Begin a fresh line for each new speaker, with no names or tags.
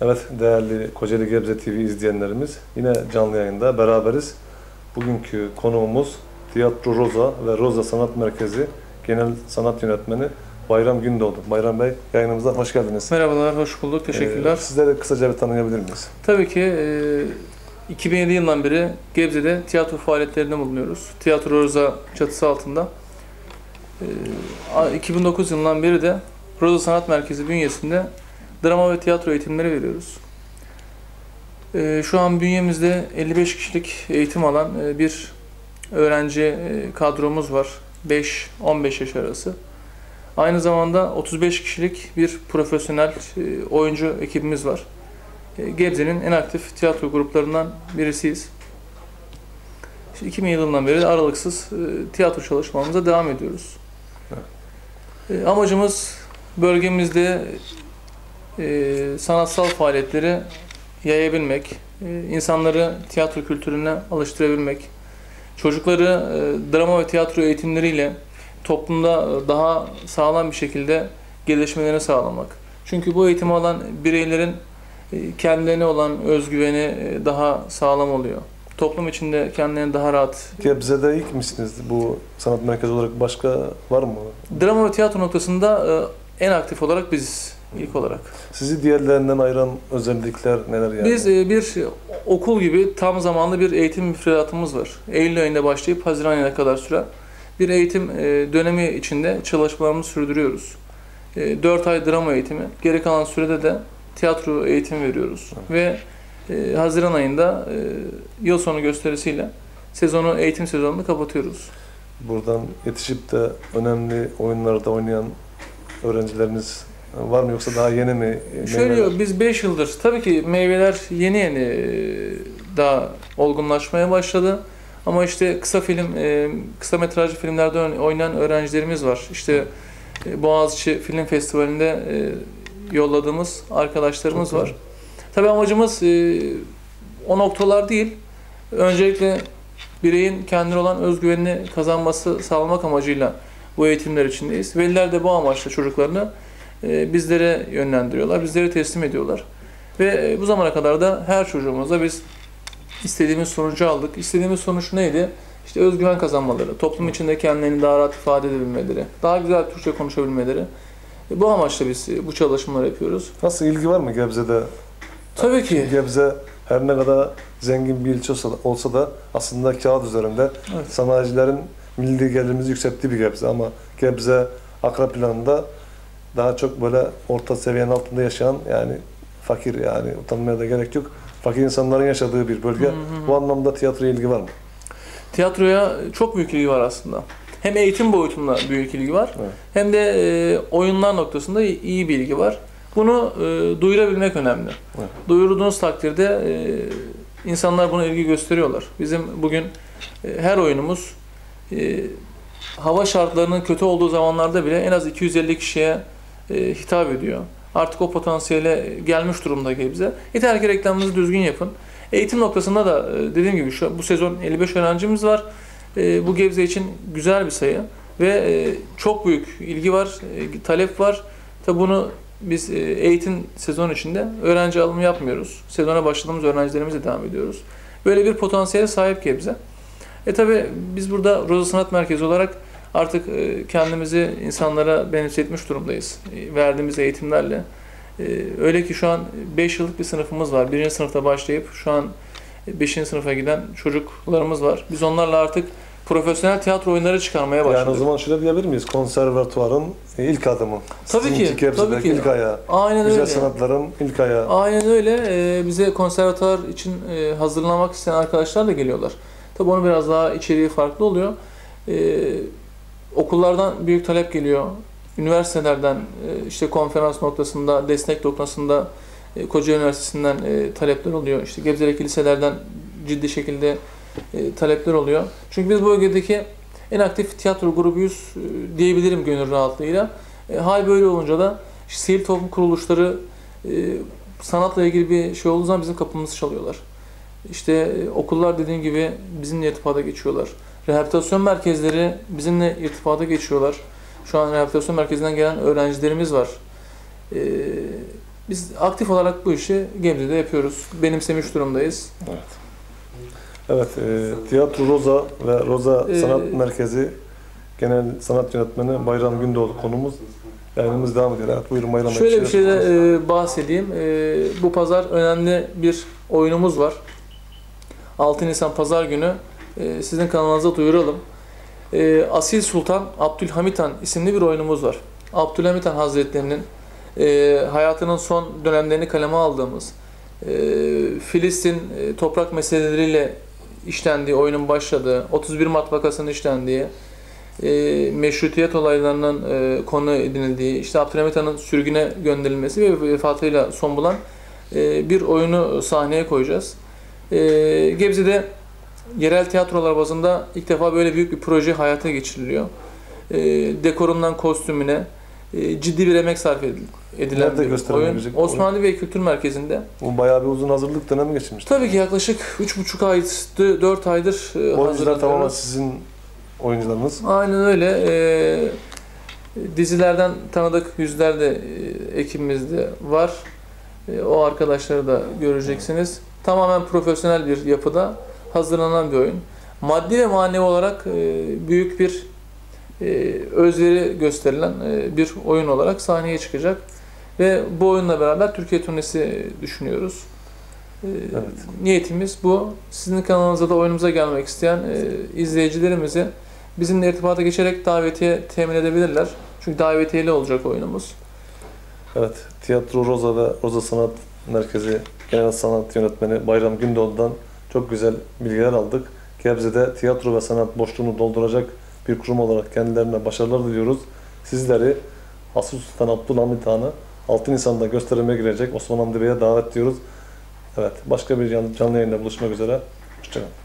Evet değerli Kocaeli Gebze TV izleyenlerimiz yine canlı yayında beraberiz. Bugünkü konuğumuz Tiyatro Roza ve Roza Sanat Merkezi Genel Sanat Yönetmeni Bayram Gündoğdu. Bayram Bey yayınımıza hoş geldiniz.
Merhabalar, hoş bulduk. Teşekkürler.
Ee, sizleri kısaca bir tanıyabilir miyiz?
Tabii ki e, 2007 yılından beri Gebze'de tiyatro faaliyetlerinde bulunuyoruz. Tiyatro Roza çatısı altında. E, a- 2009 yılından beri de Roza Sanat Merkezi bünyesinde drama ve tiyatro eğitimleri veriyoruz. E, şu an bünyemizde 55 kişilik eğitim alan e, bir öğrenci e, kadromuz var. 5-15 yaş arası. Aynı zamanda 35 kişilik bir profesyonel e, oyuncu ekibimiz var. E, Gebze'nin en aktif tiyatro gruplarından birisiyiz. İşte 2000 yılından beri aralıksız e, tiyatro çalışmalarımıza devam ediyoruz. Amacımız bölgemizde e, sanatsal faaliyetleri yayabilmek, e, insanları tiyatro kültürüne alıştırabilmek, çocukları e, drama ve tiyatro eğitimleriyle toplumda daha sağlam bir şekilde gelişmelerini sağlamak. Çünkü bu eğitimi alan bireylerin kendilerine olan özgüveni daha sağlam oluyor. Toplum içinde kendilerini daha rahat.
Gebze'de ilk misiniz bu sanat merkezi olarak başka var mı?
Drama ve tiyatro noktasında en aktif olarak biziz ilk olarak.
Sizi diğerlerinden ayıran özellikler neler yani?
Biz e, bir okul gibi tam zamanlı bir eğitim müfredatımız var. Eylül ayında başlayıp Haziran ayına kadar süren bir eğitim e, dönemi içinde çalışmalarımızı sürdürüyoruz. 4 ay drama eğitimi, geri kalan sürede de tiyatro eğitimi veriyoruz. Ve e, Haziran ayında e, yıl sonu gösterisiyle sezonu eğitim sezonunu kapatıyoruz.
Buradan yetişip de önemli oyunlarda oynayan öğrencileriniz var mı yoksa daha yeni mi?
Şöyle
Meyveler-
biz 5 yıldır tabii ki meyveler yeni yeni e, daha olgunlaşmaya başladı. Ama işte kısa film, e, kısa metrajlı filmlerde oyn- oynayan öğrencilerimiz var. İşte e, Boğaziçi Film Festivali'nde yolladığımız arkadaşlarımız var. Tabii amacımız o noktalar değil. Öncelikle bireyin kendine olan özgüvenini kazanması sağlamak amacıyla bu eğitimler içindeyiz. Veliler de bu amaçla çocuklarını bizlere yönlendiriyorlar, bizlere teslim ediyorlar. Ve e, bu zamana kadar da her çocuğumuza biz istediğimiz sonucu aldık. İstediğimiz sonuç neydi? İşte özgüven kazanmaları, toplum içinde kendilerini daha rahat ifade edebilmeleri, daha güzel Türkçe konuşabilmeleri. E, Bu amaçla biz e, bu çalışmaları yapıyoruz.
Nasıl ilgi var mı Gebze'de?
Tabii ki.
Gebze her ne kadar zengin bir ilçe olsa, olsa da aslında kağıt üzerinde
Evet.
sanayicilerin milli gelirimizi yükselttiği bir Gebze ama Gebze akra planında daha çok böyle orta seviyenin altında yaşayan yani fakir yani utanmaya da gerek yok. Fakir insanların yaşadığı bir bölge.
Hı hı.
Bu anlamda tiyatroya ilgi var mı?
Tiyatroya çok büyük ilgi var aslında. Hem eğitim boyutunda büyük ilgi var,
Evet.
hem de e, oyunlar noktasında iyi bir ilgi var. Bunu e, duyurabilmek önemli.
Evet.
Duyurduğunuz takdirde e, insanlar buna ilgi gösteriyorlar. Bizim bugün e, her oyunumuz e, hava şartlarının kötü olduğu zamanlarda bile en az 250 kişiye e, hitap ediyor. Artık o potansiyele gelmiş durumda Gebze. Yeter ki reklamınızı düzgün yapın. Eğitim noktasında da e, dediğim gibi şu bu sezon 55 öğrencimiz var. E, bu Gebze için güzel bir sayı ve çok büyük ilgi var, talep var. Tabi bunu biz eğitim sezon içinde öğrenci alımı yapmıyoruz. Sezona başladığımız öğrencilerimizle devam ediyoruz. Böyle bir potansiyele sahip Gebze. E tabi biz burada Roza Sanat Merkezi olarak artık e, kendimizi insanlara benimsetmiş durumdayız. E, verdiğimiz eğitimlerle. E, öyle ki şu an 5 yıllık bir sınıfımız var. Birinci sınıfta başlayıp şu an 5. sınıfa giden çocuklarımız var. Biz onlarla artık profesyonel tiyatro oyunları çıkarmaya başladık.
Yani o zaman şöyle diyebilir miyiz? Konservatuvarın ilk adımı.
Tabii ki,
Sizinki Gebze'deki
tabii ki.
ilk ayağı.
Aynen
Güzel
öyle.
sanatların ilk ayağı.
Aynen öyle. Ee, bize konservatuar için e, hazırlamak isteyen arkadaşlar da geliyorlar. Tabii onun biraz daha içeriği farklı oluyor. Ee, okullardan büyük talep geliyor. Üniversitelerden e, işte konferans noktasında, destek noktasında e, Kocaeli Üniversitesi'nden e, talepler oluyor. İşte Gebze'deki liselerden ciddi şekilde talepler oluyor. Çünkü biz bölgedeki en aktif tiyatro grubuyuz diyebilirim gönül rahatlığıyla. Hal böyle olunca da işte sivil toplum kuruluşları sanatla ilgili bir şey olduğu zaman bizim kapımızı çalıyorlar. İşte okullar dediğim gibi bizimle irtibata geçiyorlar. Rehabilitasyon merkezleri bizimle irtibata geçiyorlar. Şu an rehabilitasyon merkezinden gelen öğrencilerimiz var. E, Biz aktif olarak bu işi Gebze'de yapıyoruz. Benimsemiş durumdayız.
Evet, e, Tiyatro Roza ve Roza
Ee,
Sanat Merkezi Genel Sanat Yönetmeni Bayram Gündoğdu konumuz. Yayınımız devam ediyor. Evet, buyurun Bayram
Şöyle bir
şeyler-
şeyde e, bahsedeyim. E, bu pazar önemli bir oyunumuz var. 6 Nisan Pazar günü e, sizin kanalınıza duyuralım. E, Asil Sultan Abdülhamit Han isimli bir oyunumuz var. Abdülhamit Han Hazretlerinin e, hayatının son dönemlerini kaleme aldığımız, e, Filistin e, toprak meseleleriyle işlendiği, oyunun başladığı, 31 Mart işlendiği, e, meşrutiyet olaylarının e, konu edinildiği, işte Abdülhamit Han'ın sürgüne gönderilmesi ve vefatıyla son bulan e, bir oyunu sahneye koyacağız. E, Gebze'de yerel tiyatrolar bazında ilk defa böyle büyük bir proje hayata geçiriliyor. E, dekorundan kostümüne e, ciddi bir emek sarf edil- edilen
Nerede
bir oyun. Osmanlı Bey Kültür Merkezi'nde.
Bu bayağı bir uzun hazırlık dönemi geçirmiş.
Tabii ki yaklaşık 3,5 ay, 4 aydır e,
Oyuncular tamamen sizin oyuncularınız.
Aynen öyle. Ee, dizilerden tanıdık yüzler de e, ekibimizde var. E, o arkadaşları da göreceksiniz. Tamamen profesyonel bir yapıda hazırlanan bir oyun. Maddi ve manevi olarak e, büyük bir e, özveri gösterilen e, bir oyun olarak sahneye çıkacak. Ve bu oyunla beraber Türkiye turnesi düşünüyoruz. E,
Evet.
Niyetimiz bu. Sizin kanalınıza da oyunumuza gelmek isteyen e, izleyicilerimizi bizimle irtibata geçerek davetiye temin edebilirler. Çünkü davetiyeli olacak oyunumuz.
Evet, Tiyatro Roza ve Roza Sanat Merkezi Genel Sanat Yönetmeni Bayram Gündoğdu'dan çok güzel bilgiler aldık. Gebze'de tiyatro ve sanat boşluğunu dolduracak bir kurum olarak kendilerine başarılar diliyoruz. Sizleri Asil Sultan Abdülhamit Han'ı 6 Nisan'da gösterime girecek Osman Hamdi Bey'e davet ediyoruz. Evet, başka bir canlı yayında buluşmak üzere. Hoşçakalın.